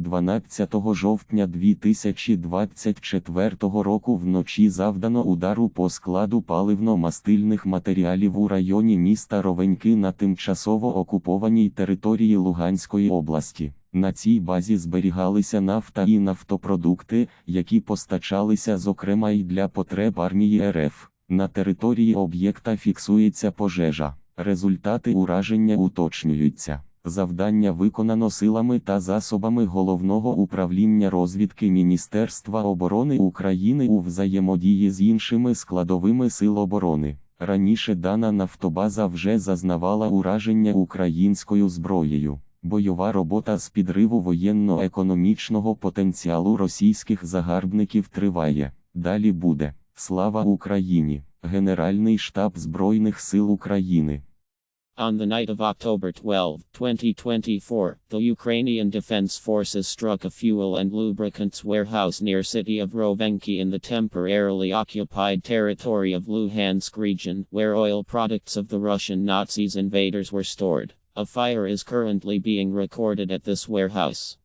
12 жовтня 2024 року вночі завдано удару по складу паливно-мастильних матеріалів у районі міста Ровеньки на тимчасово окупованій території Луганської області. На цій базі зберігалися нафта і нафтопродукти, які постачалися зокрема й для потреб армії РФ. На території об'єкта фіксується пожежа. Результати ураження уточнюються. Завдання виконано силами та засобами Головного управління розвідки Міністерства оборони України у взаємодії з іншими складовими сил оборони. Раніше дана нафтобаза вже зазнавала ураження українською зброєю. Бойова робота з підриву воєнно-економічного потенціалу російських загарбників триває. Далі буде. Слава Україні! Генеральний штаб Збройних сил України. On the night of October 12, 2024, the Ukrainian Defense Forces struck a fuel and lubricants warehouse near city of Rovenki in the temporarily occupied territory of Luhansk region, where oil products of the Russian Nazis invaders were stored. A fire is currently being recorded at this warehouse.